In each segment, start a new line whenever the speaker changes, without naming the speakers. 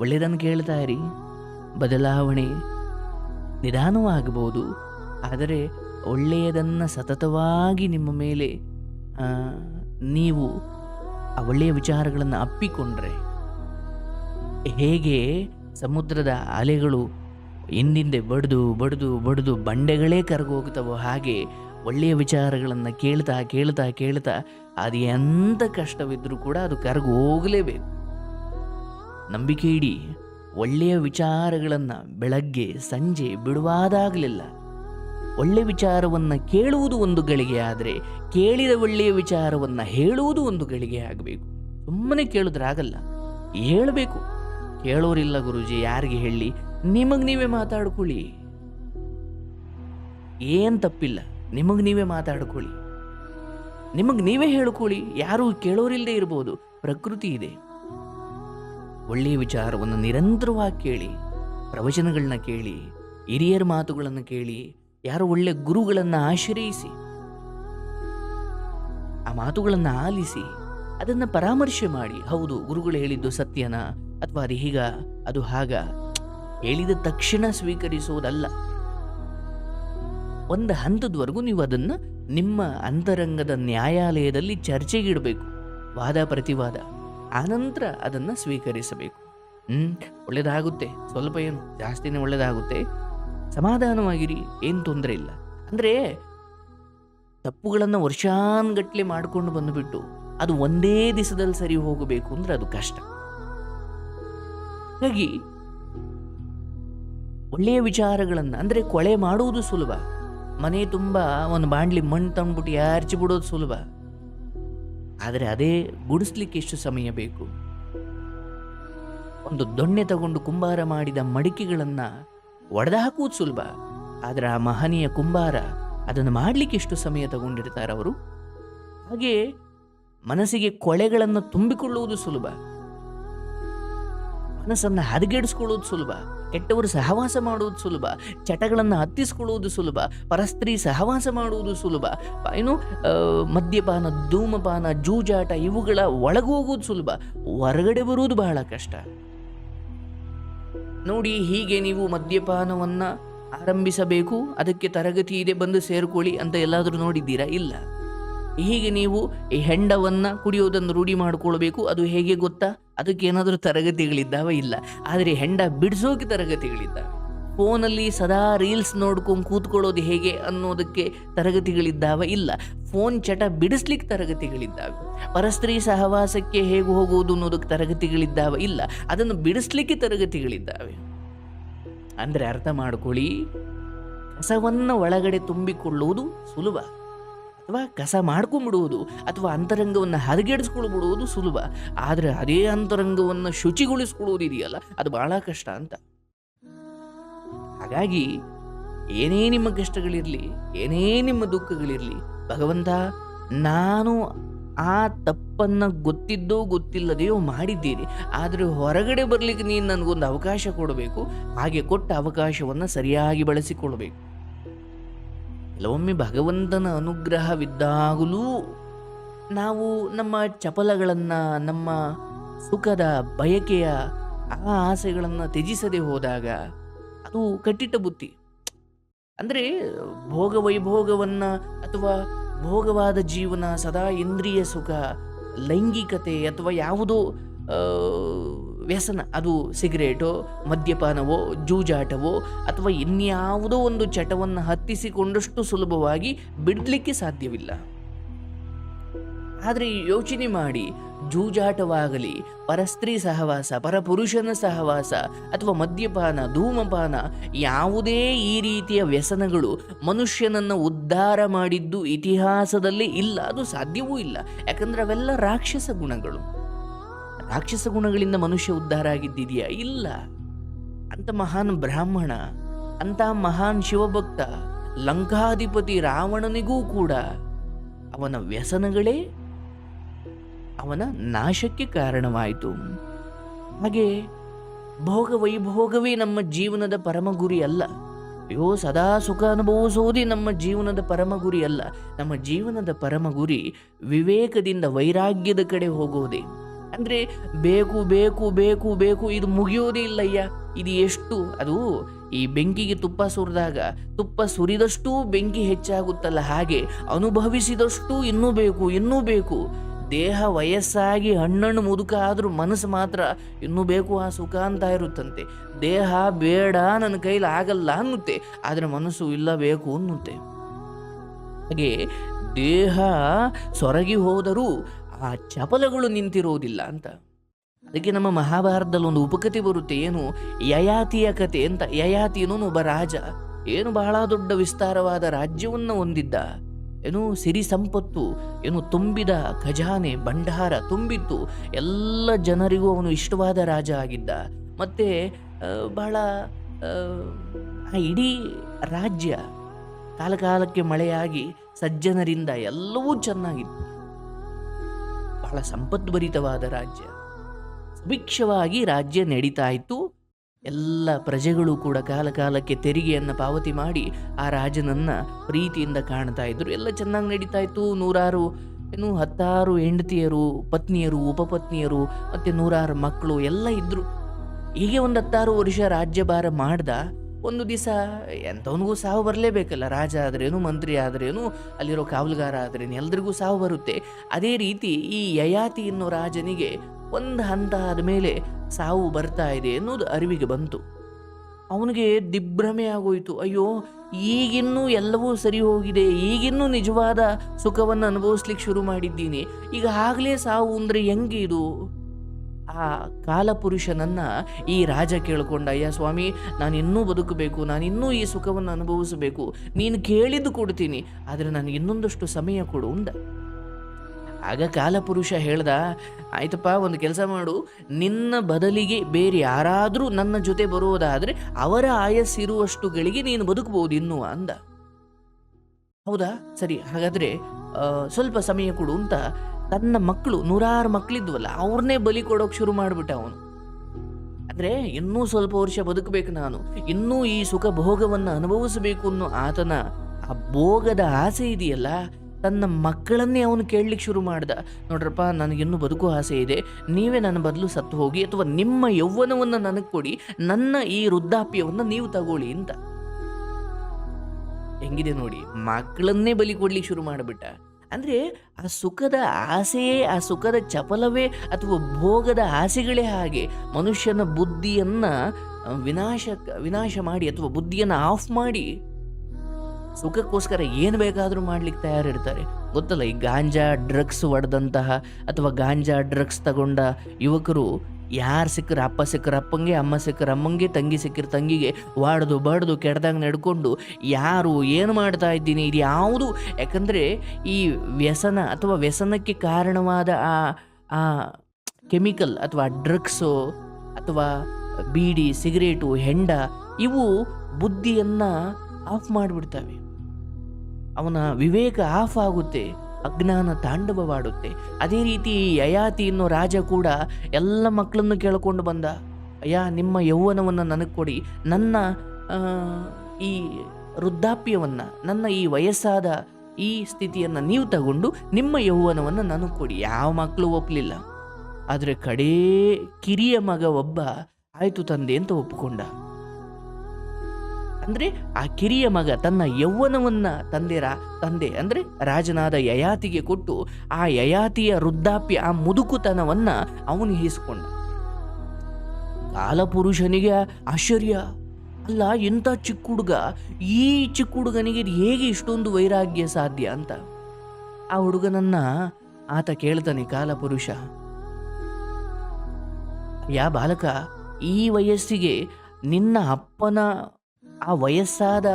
ಒಳ್ಳೆಯದನ್ನು ಕೇಳ್ತಾ ಇರಿ. ಬದಲಾವಣೆ ನಿಧಾನವಾಗಬಹುದು. ಆದರೆ ಒಳ್ಳೆಯದನ್ನು ಸತತವಾಗಿ ನಿಮ್ಮ ಮೇಲೆ ನೀವು ಆ ಒಳ್ಳೆಯ ವಿಚಾರಗಳನ್ನು ಅಪ್ಪಿಕೊಂಡ್ರೆ, ಹೇಗೆ ಸಮುದ್ರದ ಅಲೆಗಳು ಹಿಂದಿಂದೆ ಬಡಿದು ಬಡಿದು ಬಡಿದು ಬಂಡೆಗಳೇ ಕರಗೋಗ್ತವೋ ಹಾಗೆ ಒಳ್ಳೆಯ ವಿಚಾರಗಳನ್ನು ಕೇಳ್ತಾ ಕೇಳ್ತಾ ಕೇಳ್ತಾ, ಅದು ಎಂಥ ಕಷ್ಟವಿದ್ದರೂ ಕೂಡ ಅದು ಕರಗು ಹೋಗಲೇಬೇಕು. ನಂಬಿಕೆ ಇಡಿ ಒಳ್ಳೆಯ ವಿಚಾರಗಳನ್ನು ಬೆಳಗ್ಗೆ, ಸಂಜೆ ಬಿಡುವಾದಾಗಲಿಲ್ಲ. ಒಳ್ಳೆಯ ವಿಚಾರವನ್ನು ಕೇಳುವುದು ಒಂದು ಗಳಿಗೆ ಆದರೆ, ಕೇಳಿದ ಒಳ್ಳೆಯ ವಿಚಾರವನ್ನು ಹೇಳುವುದು ಒಂದು ಗಳಿಗೆ ಆಗಬೇಕು. ಸುಮ್ಮನೆ ಕೇಳಿದ್ರೆ ಆಗಲ್ಲ. ಹೇಳಬೇಕು. ಕೇಳೋರಿಲ್ಲ ಗುರುಜಿ, ಯಾರಿಗೆ ಹೇಳಿ? ನಿಮಗೆ ನೀವೇ ಮಾತಾಡ್ಕೊಳ್ಳಿ. ಏನ್ ತಪ್ಪಿಲ್ಲ. ನಿಮಗೆ ನೀವೇ ಮಾತಾಡ್ಕೊಳ್ಳಿ. ನಿಮಗೆ ನೀವೇ ಹೇಳ್ಕೊಳ್ಳಿ. ಯಾರು ಕೇಳೋರಿಲ್ಲದೆ ಇರ್ಬೋದು. ಪ್ರಕೃತಿ ಇದೆ. ಒಳ್ಳೆಯ ವಿಚಾರವನ್ನು ನಿರಂತರವಾಗಿ ಕೇಳಿ, ಪ್ರವಚನಗಳನ್ನ ಕೇಳಿ, ಹಿರಿಯರ ಮಾತುಗಳನ್ನು ಕೇಳಿ, ಯಾರು ಒಳ್ಳೆ ಗುರುಗಳನ್ನು ಆಶ್ರಯಿಸಿ, ಆ ಮಾತುಗಳನ್ನು ಆಲಿಸಿ, ಅದನ್ನು ಪರಾಮರ್ಶೆ ಮಾಡಿ, ಹೌದು ಗುರುಗಳು ಹೇಳಿದ್ದು ಸತ್ಯನ ಅಥವಾ ಅದು ಹೀಗ, ಅದು ಹಾಗ, ಹೇಳಿದ ತಕ್ಷಣ ಸ್ವೀಕರಿಸುವುದಲ್ಲ ಒಂದು ಹಂತದವರೆಗೂ ನೀವು ಅದನ್ನು ನಿಮ್ಮ ಅಂತರಂಗದ ನ್ಯಾಯಾಲಯದಲ್ಲಿ ಚರ್ಚೆಗಿಡಬೇಕು ವಾದ ಪ್ರತಿವಾದ. ಆನಂತರ ಅದನ್ನು ಸ್ವೀಕರಿಸಬೇಕು. ಹ್ಞೂ ಒಳ್ಳೆಯದಾಗುತ್ತೆ ಸ್ವಲ್ಪ ಏನು ಜಾಸ್ತಿನೇ ಒಳ್ಳೆಯದಾಗುತ್ತೆ ಸಮಾಧಾನವಾಗಿರಿ, ಏನು ತೊಂದರೆ ಇಲ್ಲ. ಅಂದರೆ ತಪ್ಪುಗಳನ್ನು ವರ್ಷಾನ್ಗಟ್ಲೆ ಮಾಡ್ಕೊಂಡು ಬಂದುಬಿಟ್ಟು ಅದು ಒಂದೇ ದಿವಸದಲ್ಲಿ ಸರಿ ಹೋಗಬೇಕು ಅಂದ್ರೆ ಅದು ಕಷ್ಟ. ಹಾಗಾಗಿ ಒಳ್ಳೆಯ ವಿಚಾರಗಳನ್ನು, ಅಂದರೆ ಕೊಳೆ ಮಾಡುವುದು ಸುಲಭ. ಮನೆ ತುಂಬ ಒಂದು ಬಾಂಡ್ಲಿ ಮಣ್ಣು ತಂದ್ಬಿಟ್ಟು ಯಾರ್ಚಿ ಬಿಡೋದು ಸುಲಭ. ಆದರೆ ಅದೇ ಗುಡಿಸ್ಲಿಕ್ಕೆ ಎಷ್ಟು ಸಮಯ ಬೇಕು? ಒಂದು ದೊಣ್ಣೆ ತಗೊಂಡು ಕುಂಬಾರ ಮಾಡಿದ ಮಡಿಕೆಗಳನ್ನು ಒಡೆದು ಹಾಕುವುದು ಸುಲಭ. ಆದರೆ ಆ ಮಹನೀಯ ಕುಂಬಾರ ಅದನ್ನು ಮಾಡಲಿಕ್ಕೆ ಎಷ್ಟು ಸಮಯ ತಗೊಂಡಿರ್ತಾರೆ ಅವರು? ಹಾಗೆ ಮನಸ್ಸಿಗೆ ಕೊಳೆಗಳನ್ನು ತುಂಬಿಕೊಳ್ಳುವುದು ಸುಲಭ. ಮನಸ್ಸನ್ನು ಹದಗೆಡಿಸ್ಕೊಳ್ಳುವುದು ಸುಲಭ. ಕೆಟ್ಟವರು ಸಹವಾಸ ಮಾಡುವುದು ಸುಲಭ, ಚಟಗಳನ್ನು ಹತ್ತಿಸ್ಕೊಳ್ಳುವುದು ಸುಲಭ, ಪರಸ್ತ್ರೀ ಸಹವಾಸ ಮಾಡುವುದು ಸುಲಭ, ಏನು ಮದ್ಯಪಾನ, ಧೂಮಪಾನ, ಜೂಜಾಟ ಇವುಗಳ ಒಳಗೆ ಹೋಗುವುದು ಸುಲಭ, ಹೊರಗಡೆ ಬರುವುದು ಬಹಳ ಕಷ್ಟ. ನೋಡಿ, ಹೀಗೆ ನೀವು ಮದ್ಯಪಾನವನ್ನು ಆರಂಭಿಸಬೇಕು, ಅದಕ್ಕೆ ತರಗತಿ ಇದೆ, ಬಂದು ಸೇರಿಕೊಳ್ಳಿ ಅಂತ ಎಲ್ಲಾದರೂ ನೋಡಿದ್ದೀರಾ? ಇಲ್ಲ. ಹೀಗೆ ನೀವು ಈ ಹೆಂಡವನ್ನ ಕುಡಿಯೋದನ್ನು ರೂಢಿ ಮಾಡಿಕೊಳ್ಬೇಕು. ಅದು ಹೇಗೆ ಗೊತ್ತಾ? ಅದಕ್ಕೆ ಏನಾದರೂ ತರಗತಿಗಳಿದ್ದಾವೆ? ಇಲ್ಲ. ಆದರೆ ಹೆಂಡ ಬಿಡಿಸೋಕೆ ತರಗತಿಗಳಿದ್ದಾವೆ. ಫೋನಲ್ಲಿ ಸದಾ ರೀಲ್ಸ್ ನೋಡ್ಕೊಂಡು ಕೂತ್ಕೊಳ್ಳೋದು ಹೇಗೆ ಅನ್ನೋದಕ್ಕೆ ತರಗತಿಗಳಿದ್ದಾವೆ? ಇಲ್ಲ. ಫೋನ್ ಚಟ ಬಿಡಿಸ್ಲಿಕ್ಕೆ ತರಗತಿಗಳಿದ್ದಾವೆ. ಪರಸ್ತ್ರೀ ಸಹವಾಸಕ್ಕೆ ಹೇಗೆ ಹೋಗುವುದು ಅನ್ನೋದಕ್ಕೆ ತರಗತಿಗಳಿದ್ದಾವೆ? ಇಲ್ಲ. ಅದನ್ನು ಬಿಡಿಸ್ಲಿಕ್ಕೆ ತರಗತಿಗಳಿದ್ದಾವೆ. ಅಂದರೆ ಅರ್ಥ ಮಾಡ್ಕೊಳ್ಳಿ. ಕಸವನ್ನು ಒಳಗಡೆ ತುಂಬಿಕೊಳ್ಳುವುದು ಸುಲಭ. ಅಥವಾ ಕಸ ಮಾಡ್ಕೊಂಡ್ಬಿಡುವುದು ಅಥವಾ ಅಂತರಂಗವನ್ನು ಹದಗೆಡಿಸ್ಕೊಳ್ಬಿಡುವುದು ಸುಲಭ. ಆದರೆ ಅದೇ ಅಂತರಂಗವನ್ನು ಶುಚಿಗೊಳಿಸ್ಕೊಳ್ಳೋದು ಇದೆಯಲ್ಲ ಅದು ಬಹಳ ಕಷ್ಟ ಅಂತ. ಹಾಗಾಗಿ ಏನೇ ನಿಮ್ಮ ಕಷ್ಟಗಳಿರಲಿ, ಏನೇ ನಿಮ್ಮ ದುಃಖಗಳಿರಲಿ, ಭಗವಂತ ನಾನು ಆ ತಪ್ಪನ್ನು ಗೊತ್ತಿದ್ದೋ ಗೊತ್ತಿಲ್ಲದೆಯೋ ಮಾಡಿದ್ದೀನಿ. ಆದರೆ ಹೊರಗಡೆ ಬರಲಿಕ್ಕೆ ನೀನು ನನಗೊಂದು ಅವಕಾಶ ಕೊಡಬೇಕು, ಹಾಗೆ ಕೊಟ್ಟ ಅವಕಾಶವನ್ನು ಸರಿಯಾಗಿ ಬಳಸಿಕೊಳ್ಬೇಕು. ಕೆಲವೊಮ್ಮೆ ಭಗವಂತನ ಅನುಗ್ರಹವಿದ್ದಾಗಲೂ ನಾವು ನಮ್ಮ ಚಪಲಗಳನ್ನು, ನಮ್ಮ ಸುಖದ ಬಯಕೆಯ ಆ ಆಸೆಗಳನ್ನು ತ್ಯಜಿಸದೆ ಹೋದಾಗ ಅದು ಕಟ್ಟಿಟ್ಟ ಬುತ್ತಿ ಅಂದರೆ ಭೋಗ ವೈಭೋಗವನ್ನು ಅಥವಾ ಭೋಗವಾದ ಜೀವನ ಸದಾ ಇಂದ್ರಿಯ ಸುಖ, ಲೈಂಗಿಕತೆ ಅಥವಾ ಯಾವುದೋ ವ್ಯಸನ, ಅದು ಸಿಗರೇಟೋ, ಮದ್ಯಪಾನವೋ, ಜೂಜಾಟವೋ, ಅಥವಾ ಇನ್ಯಾವುದೋ ಒಂದು ಚಟವನ್ನು ಹತ್ತಿಸಿಕೊಂಡಷ್ಟು ಸುಲಭವಾಗಿ ಬಿಡಲಿಕ್ಕೆ ಸಾಧ್ಯವಿಲ್ಲ. ಆದರೆ ಯೋಚನೆ ಮಾಡಿ, ಜೂಜಾಟವಾಗಲಿ, ಪರಸ್ತ್ರೀ ಸಹವಾಸ, ಪರಪುರುಷನ ಸಹವಾಸ, ಅಥವಾ ಮದ್ಯಪಾನ, ಧೂಮಪಾನ, ಯಾವುದೇ ಈ ರೀತಿಯ ವ್ಯಸನಗಳು ಮನುಷ್ಯನನ್ನು ಉದ್ಧಾರ ಮಾಡಿದ್ದು ಇತಿಹಾಸದಲ್ಲಿ ಇಲ್ಲ, ಅದು ಸಾಧ್ಯವೂ ಇಲ್ಲ. ಯಾಕಂದರೆ ಅವೆಲ್ಲ ರಾಕ್ಷಸ ಗುಣಗಳು. ರಾಕ್ಷಸ ಗುಣಗಳಿಂದ ಮನುಷ್ಯ ಉದ್ಧಾರ ಆಗಿದ್ದಿದೆಯಾ? ಇಲ್ಲ. ಅಂತ ಮಹಾನ್ ಬ್ರಾಹ್ಮಣ, ಅಂತ ಮಹಾನ್ ಶಿವಭಕ್ತ, ಲಂಕಾಧಿಪತಿ ರಾವಣನಿಗೂ ಕೂಡ ಅವನ ವ್ಯಸನಗಳೇ ಅವನ ನಾಶಕ್ಕೆ ಕಾರಣವಾಯಿತು. ಹಾಗೆ ಭೋಗ ವೈಭೋಗವೇ ನಮ್ಮ ಜೀವನದ ಪರಮ ಗುರಿ ಅಲ್ಲ. ಅಯ್ಯೋ, ಸದಾ ಸುಖ ಅನುಭವಿಸುವುದೇ ನಮ್ಮ ಜೀವನದ ಪರಮ ಗುರಿ ಅಲ್ಲ. ನಮ್ಮ ಜೀವನದ ಪರಮ ಗುರಿ ವಿವೇಕದಿಂದ ವೈರಾಗ್ಯದ ಕಡೆ ಹೋಗುವುದೇ ಅಂದರೆ ಬೇಕು ಬೇಕು ಬೇಕು ಬೇಕು, ಇದು ಮುಗಿಯೋದೇ ಇಲ್ಲಯ್ಯ. ಇದು ಎಷ್ಟು? ಅದು ಈ ಬೆಂಕಿಗೆ ತುಪ್ಪ ಸುರಿದಾಗ, ತುಪ್ಪ ಸುರಿದಷ್ಟೂ ಬೆಂಕಿ ಹೆಚ್ಚಾಗುತ್ತಲ್ಲ, ಹಾಗೆ ಅನುಭವಿಸಿದಷ್ಟು ಇನ್ನೂ ಬೇಕು ಇನ್ನೂ ಬೇಕು. ದೇಹ ವಯಸ್ಸಾಗಿ ಹಣ್ಣಣ್ಣು ಮುದುಕ ಆದರೂ ಮನಸ್ಸು ಮಾತ್ರ ಇನ್ನೂ ಬೇಕು ಆ ಸುಖ ಅಂತ ಇರುತ್ತಂತೆ. ದೇಹ ಬೇಡ ನನ್ನ ಕೈಲಿ ಆಗಲ್ಲ ಅನ್ನುತ್ತೆ, ಆದರೆ ಮನಸ್ಸು ಇಲ್ಲ ಬೇಕು ಅನ್ನುತ್ತೆ. ಹಾಗೆ ದೇಹ ಸೊರಗಿ ಹೋದರೂ ಆ ಚಪಲಗಳು ನಿಂತಿರೋದಿಲ್ಲ ಅಂತ. ಅದಕ್ಕೆ ನಮ್ಮ ಮಹಾಭಾರತದಲ್ಲಿ ಒಂದು ಉಪಕಥೆ ಬರುತ್ತೆ. ಏನು? ಯಯಾತಿಯ ಕತೆ ಅಂತ. ಯಯಾತಿ ಅನ್ನೋನು ಒಬ್ಬ ರಾಜ. ಏನು ಬಹಳ ದೊಡ್ಡ ವಿಸ್ತಾರವಾದ ರಾಜ್ಯವನ್ನು ಹೊಂದಿದ್ದ. ಏನು? ಸಿರಿ ಸಂಪತ್ತು, ಏನು? ತುಂಬಿದ ಖಜಾನೆ, ಭಂಡಾರ ತುಂಬಿತ್ತು. ಎಲ್ಲ ಜನರಿಗೂ ಅವನು ಇಷ್ಟವಾದ ರಾಜ ಆಗಿದ್ದ. ಮತ್ತೆ ಬಹಳ ಇಡೀ ರಾಜ್ಯ ಕಾಲಕಾಲಕ್ಕೆ ಮಳೆಯಾಗಿ ಸಜ್ಜನರಿಂದ ಎಲ್ಲವೂ ಚೆನ್ನಾಗಿತ್ತು. ಬಹಳ ಸಂಪದ್ಭರಿತವಾದ ರಾಜ್ಯ. ಸುಭಿಕ್ಷವಾಗಿ ರಾಜ್ಯ ನಡೀತಾ ಇತ್ತು. ಎಲ್ಲ ಪ್ರಜೆಗಳು ಕೂಡ ಕಾಲ ಕಾಲಕ್ಕೆ ತೆರಿಗೆಯನ್ನು ಪಾವತಿ ಮಾಡಿ ಆ ರಾಜನನ್ನು ಪ್ರೀತಿಯಿಂದ ಕಾಣ್ತಾ ಇದ್ದರು ಎಲ್ಲ ಚೆನ್ನಾಗಿ ನಡೀತಾ ಇತ್ತು. ನೂರಾರು, ಏನು ಹತ್ತಾರು ಹೆಂಡತಿಯರು, ಪತ್ನಿಯರು, ಉಪಪತ್ನಿಯರು, ಮತ್ತು ನೂರಾರು ಮಕ್ಕಳು ಎಲ್ಲ ಇದ್ದರು ಹೀಗೆ ಒಂದು ಹತ್ತಾರು ವರ್ಷ ರಾಜ್ಯಭಾರ ಮಾಡ್ದ. ಒಂದು ದಿವಸ ಎಂಥವನಿಗೂ ಸಾವು ಬರಲೇಬೇಕಲ್ಲ, ರಾಜ ಆದ್ರೇನು, ಮಂತ್ರಿ ಆದ್ರೇನು, ಅಲ್ಲಿರೋ ಕಾವಲುಗಾರ ಆದ್ರೇನು, ಎಲ್ರಿಗೂ ಸಾವು ಬರುತ್ತೆ. ಅದೇ ರೀತಿ ಈ ಯಯಾತಿ ಅನ್ನೋ ರಾಜನಿಗೆ ಒಂದು ಹಂತ ಆದಮೇಲೆ ಸಾವು ಬರ್ತಾ ಇದೆ ಅನ್ನೋದು ಅರಿವಿಗೆ ಬಂತು. ಅವನಿಗೆ ದಿಗ್ಭ್ರಮೆ ಆಗೋಯ್ತು. ಅಯ್ಯೋ, ಈಗಿನ್ನೂ ಎಲ್ಲವೂ ಸರಿ ಹೋಗಿದೆ, ಈಗಿನ್ನೂ ನಿಜವಾದ ಸುಖವನ್ನು ಅನುಭವಿಸ್ಲಿಕ್ಕೆ ಶುರು ಮಾಡಿದ್ದೀನಿ. ಈಗ ಆಗಲೇ ಸಾವು ಅಂದರೆ ಹೆಂಗೆ ಇದು? ಆ ಕಾಲಪುರುಷನನ್ನು ಈ ರಾಜ ಕೇಳಿಕೊಂಡ, ಅಯ್ಯ ಸ್ವಾಮಿ, ನಾನು ಇನ್ನೂ ಬದುಕಬೇಕು, ನಾನು ಇನ್ನೂ ಈ ಸುಖವನ್ನು ಅನುಭವಿಸಬೇಕು, ನೀನು ಕೇಳಿದ್ದು ಕೊಡ್ತೀನಿ, ಆದರೆ ನನಗೆ ಇನ್ನೊಂದಷ್ಟು ಸಮಯ ಕೊಡು, ಅಂದ. ಆಗ ಕಾಲಪುರುಷ ಹೇಳ್ದ, ಆಯ್ತಪ್ಪ, ಒಂದು ಕೆಲಸ ಮಾಡು, ನಿನ್ನ ಬದಲಿಗೆ ಬೇರೆ ಯಾರಾದರೂ ನನ್ನ ಜೊತೆ ಬರುವುದಾದರೆ ಅವರ ಆಯಸ್ಸಿರುವಷ್ಟುಗಳಿಗೆ ನೀನು ಬದುಕಬಹುದು ಇನ್ನೂ ಅಂದ. ಹೌದಾ? ಸರಿ, ಹಾಗಾದರೆ ಸ್ವಲ್ಪ ಸಮಯ ಕೊಡು ಅಂತ ತನ್ನ ಮಕ್ಕಳು, ನೂರಾರು ಮಕ್ಕಳಿದ್ವಲ್ಲ ಅವ್ರನ್ನೇ ಬಲಿ ಕೊಡೋಕೆ ಶುರು ಮಾಡಿಬಿಟ್ಟ ಅವನು. ಆದರೆ ಇನ್ನೂ ಸ್ವಲ್ಪ ವರ್ಷ ಬದುಕಬೇಕು ನಾನು. ಇನ್ನೂ ಈ ಸುಖ ಭೋಗವನ್ನು ಅನುಭವಿಸಬೇಕು ಅನ್ನೋ ಆತನ ಆ ಭೋಗದ ಆಸೆ ಇದೆಯಲ್ಲ, ತನ್ನ ಮಕ್ಕಳನ್ನೇ ಅವನು ಕೇಳಲಿಕ್ಕೆ ಶುರು ಮಾಡ್ದ. ನೋಡ್ರಪ್ಪ ನನಗಿನ್ನೂ ಬದುಕೋ ಆಸೆ ಇದೆ. ನೀವೇ ನನ್ನ ಬದಲು ಸತ್ತು ಹೋಗಿ, ಅಥವಾ ನಿಮ್ಮ ಯೌವನವನ್ನು ನನಗೆ ಕೊಡಿ, ನನ್ನ ಈ ವೃದ್ಧಾಪ್ಯವನ್ನು ನೀವು ತಗೊಳ್ಳಿ ಅಂತ. ಹೆಂಗಿದೆ ನೋಡಿ, ಮಕ್ಕಳನ್ನೇ ಬಲಿ ಕೊಡ್ಲಿಕ್ಕೆ ಶುರು ಮಾಡಿಬಿಟ್ಟ. ಅಂದ್ರೆ ಆ ಸುಖದ ಆಸೆಯೇ ಆ ಸುಖದ ಚಪಲವೇ ಅಥವಾ ಭೋಗದ ಆಸೆಗಳೇ ಹಾಗೆ ಮನುಷ್ಯನ ಬುದ್ಧಿಯನ್ನು ವಿನಾಶ ವಿನಾಶ ಮಾಡಿ ಅಥವಾ ಬುದ್ಧಿಯನ್ನು ಆಫ್ ಮಾಡಿ ಸುಖಕ್ಕೋಸ್ಕರ ಏನು ಬೇಕಾದರೂ ಮಾಡ್ಲಿಕ್ಕೆ ತಯಾರಿರ್ತಾರೆ. ಗೊತ್ತಲ್ಲ ಈ ಗಾಂಜಾ ಡ್ರಗ್ಸ್ ಒಡೆದಂತಹ ಅಥವಾ ಗಾಂಜಾ ಡ್ರಗ್ಸ್ ತಗೊಂಡ ಯುವಕರು ಯಾರು ಸಿಕ್ಕರೆ ಅಪ್ಪ ಸಿಕ್ಕರ ಅಪ್ಪಂಗೆ, ಅಮ್ಮ ಸಿಕ್ಕರ ಅಮ್ಮಂಗೆ, ತಂಗಿ ಸಿಕ್ಕಿರ ತಂಗಿಗೆ ವಾಡ್ದು ಬಡ್ದು ಕೆಡ್ದಂಗೆ ನಡ್ಕೊಂಡು ಯಾರು ಏನು ಮಾಡ್ತಾ ಇದ್ದೀನಿ ಇದು ಯಾವುದು? ಯಾಕಂದರೆ ಈ ವ್ಯಸನ ಅಥವಾ ವ್ಯಸನಕ್ಕೆ ಕಾರಣವಾದ ಆ ಆ ಕೆಮಿಕಲ್ ಅಥವಾ ಡ್ರಗ್ಸು ಅಥವಾ ಬೀಡಿ, ಸಿಗರೇಟು, ಹೆಂಡ ಇವು ಬುದ್ಧಿಯನ್ನು ಆಫ್ ಮಾಡಿಬಿಡ್ತವೆ. ಅವನ ವಿವೇಕ ಆಫ್ ಆಗುತ್ತೆ. ಅಜ್ಞಾನ ತಾಂಡವವಾಡುತ್ತೆ. ಅದೇ ರೀತಿ ಯಯಾತಿ ಅನ್ನೋ ರಾಜ ಕೂಡ ಎಲ್ಲ ಮಕ್ಕಳನ್ನು ಕೇಳಿಕೊಂಡು ಬಂದ, ಅಯ್ಯ, ನಿಮ್ಮ ಯೌವನವನ್ನು ನನಗೆ ಕೊಡಿ. ನನ್ನ ಈ ವೃದ್ಧಾಪ್ಯವನ್ನು, ನನ್ನ ಈ ವಯಸ್ಸಾದ ಈ ಸ್ಥಿತಿಯನ್ನು ನೀವು ತಗೊಂಡು ನಿಮ್ಮ ಯೌವನವನ್ನು ನನಗೆ ಕೊಡಿ. ಯಾವ ಮಕ್ಕಳು ಒಪ್ಪಲಿಲ್ಲ ಆದರೆ ಕಡೇ ಕಿರಿಯ ಮಗ ಒಬ್ಬ ಆಯಿತು ತಂದೆ ಅಂತ ಒಪ್ಪಿಕೊಂಡ ಅಂದ್ರೆ ಆ ಕಿರಿಯ ಮಗ ತನ್ನ ಯೌವನವನ್ನು ತಂದೆ ತಂದೆ ಅಂದ್ರೆ ರಾಜನಾದ ಯಯಾತಿಗೆ ಕೊಟ್ಟು ಆ ಯಯಾತಿಯ ವೃದ್ಧಾಪ್ಯ, ಆ ಮುದುಕುತನವನ್ನ ಅವನು ಹಿಸ್ಕೊಂಡ ಕಾಲಪುರುಷನಿಗೆ ಆಶ್ಚರ್ಯ. ಅಲ್ಲ ಇಂಥ ಚಿಕ್ಕ ಹುಡುಗ? ಈ ಚಿಕ್ಕ ಹುಡುಗನಿಗೆ ಹೇಗೆ ಇಷ್ಟೊಂದು ವೈರಾಗ್ಯ ಸಾಧ್ಯ ಅಂತ. ಆ ಹುಡುಗನನ್ನ ಆತ ಕೇಳ್ತಾನೆ, ಕಾಲಪುರುಷ, ಯಾ ಬಾಲಕ, ಈ ವಯಸ್ಸಿಗೆ ನಿನ್ನ ಅಪ್ಪನ ಆ ವಯಸ್ಸಾದ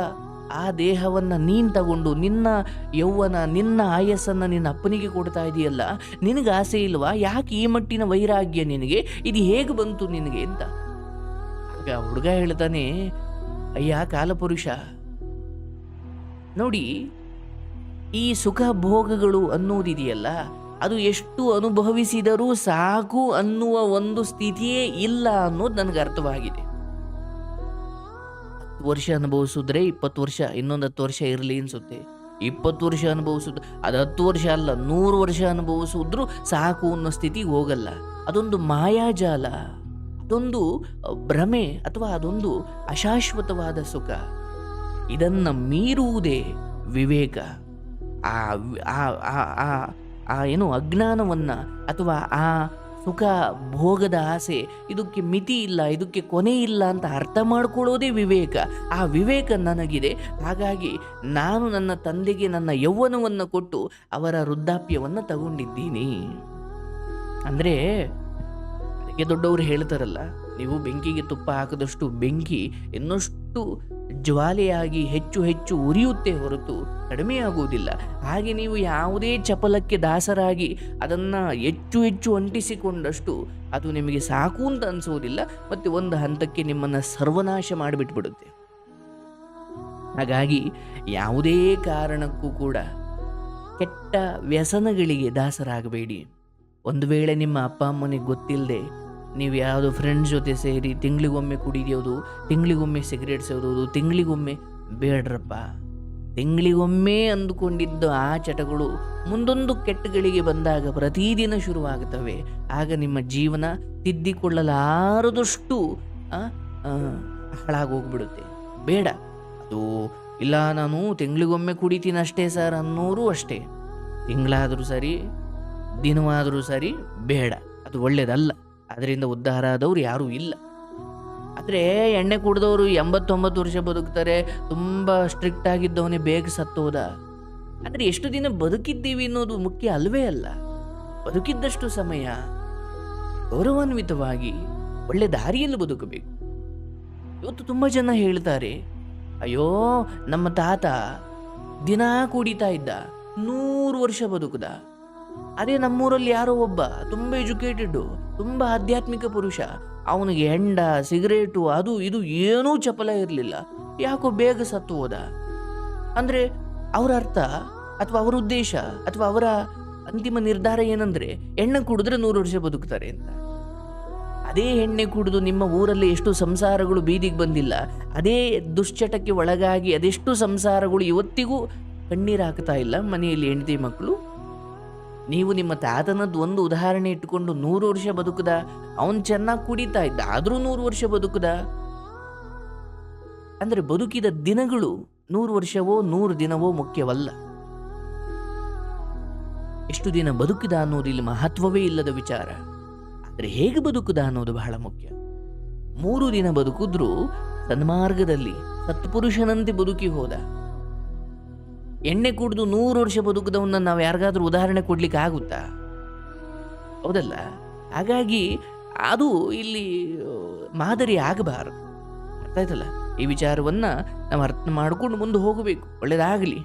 ಆ ದೇಹವನ್ನು ನೀನು ತಗೊಂಡು ನಿನ್ನ ಯೌವನ ನಿನ್ನ ಆಯಸ್ಸನ್ನು ನಿನ್ನ ಅಪ್ಪನಿಗೆ ಕೊಡ್ತಾ ಇದೆಯಲ್ಲ, ನಿನಗೆ ಆಸೆ ಇಲ್ವಾ? ಯಾಕೆ ಈ ಮಟ್ಟಿನ ವೈರಾಗ್ಯ ನಿನಗೆ? ಇದು ಹೇಗೆ ಬಂತು ನಿನಗೆ ಅಂತ? ಆಗ ಹುಡುಗ ಹೇಳ್ತಾನೆ, ಅಯ್ಯ, ಕಾಲಪುರುಷ, ನೋಡಿ, ಈ ಸುಖ ಭೋಗಗಳು ಅನ್ನೋದಿದೆಯಲ್ಲ, ಅದು ಎಷ್ಟು ಅನುಭವಿಸಿದರೂ ಸಾಕು ಅನ್ನುವ ಒಂದು ಸ್ಥಿತಿಯೇ ಇಲ್ಲ ಅನ್ನೋದು ನನಗೆ ಅರ್ಥವಾಗಿದೆ ಹತ್ತು ವರ್ಷ ಅನುಭವಿಸಿದ್ರೆ ಇಪ್ಪತ್ತು ವರ್ಷ, ಇನ್ನೊಂದು ಹತ್ತು ವರ್ಷ ಇರಲಿ ಅನಿಸುತ್ತೆ. ಇಪ್ಪತ್ತು ವರ್ಷ ಅನುಭವಿಸೋದು, ಅದು ಹತ್ತು ವರ್ಷ ಅಲ್ಲ, ನೂರು ವರ್ಷ ಅನುಭವಿಸಿದ್ರು ಸಾಕು ಅನ್ನೋ ಸ್ಥಿತಿಗೆ ಹೋಗಲ್ಲ. ಅದೊಂದು ಮಾಯಾಜಾಲ, ಅದೊಂದು ಭ್ರಮೆ ಅಥವಾ ಅದೊಂದು ಅಶಾಶ್ವತವಾದ ಸುಖ. ಇದನ್ನು ಮೀರುವುದೇ ವಿವೇಕ. ಆ- ಆ, ಏನು ಅಜ್ಞಾನವನ್ನು ಅಥವಾ ಆ ಸುಖ, ಭೋಗದ ಆಸೆ, ಇದಕ್ಕೆ ಮಿತಿ ಇಲ್ಲ, ಇದಕ್ಕೆ ಕೊನೆ ಇಲ್ಲ ಅಂತ ಅರ್ಥ ಮಾಡ್ಕೊಳ್ಳೋದೇ ವಿವೇಕ. ಆ ವಿವೇಕ ನನಗಿದೆ. ಹಾಗಾಗಿ ನಾನು ನನ್ನ ತಂದೆಗೆ ನನ್ನ ಯೌವನವನ್ನು ಕೊಟ್ಟು ಅವರ ವೃದ್ಧಾಪ್ಯವನ್ನು ತಗೊಂಡಿದ್ದೀನಿ. ಅಂದರೆ, ಅದಕ್ಕೆ ದೊಡ್ಡವರು ಹೇಳ್ತಾರಲ್ಲ, ನೀವು ಬೆಂಕಿಗೆ ತುಪ್ಪ ಹಾಕದಷ್ಟು ಬೆಂಕಿ ಇನ್ನಷ್ಟು ಜ್ವಾಲೆಯಾಗಿ ಹೆಚ್ಚು ಹೆಚ್ಚು ಉರಿಯುತ್ತೆ ಹೊರತು ಕಡಿಮೆಯಾಗುವುದಿಲ್ಲ ಹಾಗೆ ನೀವು ಯಾವುದೇ ಚಪಲಕ್ಕೆ ದಾಸರಾಗಿ ಅದನ್ನು ಹೆಚ್ಚು ಹೆಚ್ಚು ಅಂಟಿಸಿಕೊಂಡಷ್ಟು ಅದು ನಿಮಗೆ ಸಾಕು ಅಂತ ಅನಿಸೋದಿಲ್ಲ. ಮತ್ತು ಒಂದು ಹಂತಕ್ಕೆ ನಿಮ್ಮನ್ನು ಸರ್ವನಾಶ ಮಾಡಿಬಿಟ್ಬಿಡುತ್ತೆ. ಹಾಗಾಗಿ ಯಾವುದೇ ಕಾರಣಕ್ಕೂ ಕೂಡ ಕೆಟ್ಟ ವ್ಯಸನಗಳಿಗೆ ದಾಸರಾಗಬೇಡಿ. ಒಂದು ವೇಳೆ ನಿಮ್ಮ ಅಪ್ಪ ಅಮ್ಮನಿಗೆ ಗೊತ್ತಿಲ್ಲದೆ ನೀವು ಯಾವುದೋ ಫ್ರೆಂಡ್ಸ್ ಜೊತೆ ಸೇರಿ ತಿಂಗಳಿಗೊಮ್ಮೆ ಕುಡಿಯೋದು, ತಿಂಗಳಿಗೊಮ್ಮೆ ಸಿಗರೇಟ್ ಸೇದೋದು ತಿಂಗಳಿಗೊಮ್ಮೆ ಬೇಡ್ರಪ್ಪ. ತಿಂಗಳಿಗೊಮ್ಮೆ ಅಂದುಕೊಂಡಿದ್ದ ಆ ಚಟಗಳು ಮುಂದೊಂದು ಕೆಟ್ಟಗಳಿಗೆ ಬಂದಾಗ ಪ್ರತಿದಿನ ಶುರುವಾಗುತ್ತವೆ. ಆಗ ನಿಮ್ಮ ಜೀವನ ತಿದ್ದಿಕೊಳ್ಳಲಾರದಷ್ಟು ಹಾಳಾಗೋಗ್ಬಿಡುತ್ತೆ. ಬೇಡ. ಅದು ಇಲ್ಲ, ನಾನು ತಿಂಗಳಿಗೊಮ್ಮೆ ಕುಡಿತೀನಿ ಅಷ್ಟೇ ಸರ್ ಅನ್ನೋರು ಅಷ್ಟೇ. ತಿಂಗಳಾದರೂ ಸರಿ, ದಿನವಾದರೂ ಸರಿ ಬೇಡ. ಅದು ಒಳ್ಳೇದಲ್ಲ. ಅದರಿಂದ ಉದ್ಧಾರ ಆದವ್ರು ಯಾರೂ ಇಲ್ಲ. ಆದರೆ ಎಣ್ಣೆ ಕುಡಿದವರು ಎಂಬತ್ತೊಂಬತ್ತು ವರ್ಷ ಬದುಕ್ತಾರೆ, ತುಂಬ ಸ್ಟ್ರಿಕ್ಟ್ ಆಗಿದ್ದವನೇ ಬೇಗ ಸತ್ತೋದ. ಆದರೆ ಎಷ್ಟು ದಿನ ಬದುಕಿದ್ದೀವಿ ಅನ್ನೋದು ಮುಖ್ಯ ಅಲ್ವೇ ಅಲ್ಲ. ಬದುಕಿದ್ದಷ್ಟು ಸಮಯ ಗೌರವಾನ್ವಿತವಾಗಿ ಒಳ್ಳೆ ದಾರಿಯಲ್ಲಿ ಬದುಕಬೇಕು. ಇವತ್ತು ತುಂಬ ಜನ ಹೇಳ್ತಾರೆ, ಅಯ್ಯೋ, ನಮ್ಮ ತಾತ ದಿನಾ ಕುಡಿತಾ ಇದ್ದ, ನೂರು ವರ್ಷ ಬದುಕುದ. ಅದೇ ನಮ್ಮೂರಲ್ಲಿ ಯಾರೋ ಒಬ್ಬ, ತುಂಬ ಎಜುಕೇಟೆಡ್ ತುಂಬ ಆಧ್ಯಾತ್ಮಿಕ ಪುರುಷ. ಅವನಿಗೆ ಹೆಂಡ, ಸಿಗರೇಟು, ಅದು ಇದು ಏನೂ ಚಪಲ ಇರಲಿಲ್ಲ. ಯಾಕೋ ಬೇಗ ಸತ್ತು ಹೋದ. ಅಂದರೆ ಅವರ ಅರ್ಥ ಅಥವಾ ಅವರ ಉದ್ದೇಶ ಅಥವಾ ಅವರ ಅಂತಿಮ ನಿರ್ಧಾರ ಏನಂದ್ರೆ ಎಣ್ಣೆ ಕುಡಿದ್ರೆ ನೂರು ವರ್ಷ ಬದುಕ್ತಾರೆ ಅಂತ. ಅದೇ ಎಣ್ಣೆ ಕುಡಿದು ನಿಮ್ಮ ಊರಲ್ಲಿ ಎಷ್ಟು ಸಂಸಾರಗಳು ಬೀದಿಗೆ ಬಂದಿಲ್ಲ, ಅದೇ ದುಶ್ಚಟಕ್ಕೆ ಒಳಗಾಗಿ ಅದೆಷ್ಟು ಸಂಸಾರಗಳು ಇವತ್ತಿಗೂ ಕಣ್ಣೀರು ಹಾಕ್ತಾ ಇಲ್ಲ ಮನೆಯಲ್ಲಿ ಹೆಂಡತಿ ಮಕ್ಕಳು. ನೀವು ನಿಮ್ಮ ತಾತನದ್ದು ಒಂದು ಉದಾಹರಣೆ ಇಟ್ಟುಕೊಂಡು ನೂರು ವರ್ಷ ಬದುಕದ? ಅವನು ಚೆನ್ನಾಗಿ ಕುಡಿತಾ ಇದ್ದ, ಆದರೂ ನೂರು ವರ್ಷ ಬದುಕುದ? ಅಂದರೆ ಬದುಕಿದ ದಿನಗಳು ನೂರು ವರ್ಷವೋ, ನೂರು ದಿನವೋ ಮುಖ್ಯವಲ್ಲ. ಎಷ್ಟು ದಿನ ಬದುಕಿದ ಅನ್ನೋದು ಇಲ್ಲಿ ಮಹತ್ವವೇ ಇಲ್ಲದ ವಿಚಾರ. ಆದರೆ ಹೇಗೆ ಬದುಕುದ ಅನ್ನೋದು ಬಹಳ ಮುಖ್ಯ. ಮೂರು ದಿನ ಬದುಕಿದ್ರೂ ಸನ್ಮಾರ್ಗದಲ್ಲಿ ಸತ್ಪುರುಷನಂತೆ ಬದುಕಿ ಹೋದ. ಎಣ್ಣೆ ಕುಡಿದು ನೂರು ವರ್ಷ ಬದುಕದವನ್ನ ನಾವು ಯಾರಿಗಾದ್ರೂ ಉದಾಹರಣೆ ಕೊಡ್ಲಿಕ್ಕೆ ಆಗುತ್ತಾ? ಹೌದಲ್ಲ. ಹಾಗಾಗಿ ಅದು ಇಲ್ಲಿ ಮಾದರಿ ಆಗಬಾರದು. ಅರ್ಥ ಆಯ್ತಲ್ಲ? ಈ ವಿಚಾರವನ್ನ ನಾವು ಅರ್ಥ ಮಾಡ್ಕೊಂಡು ಮುಂದೆ ಹೋಗಬೇಕು. ಒಳ್ಳೇದಾಗಲಿ.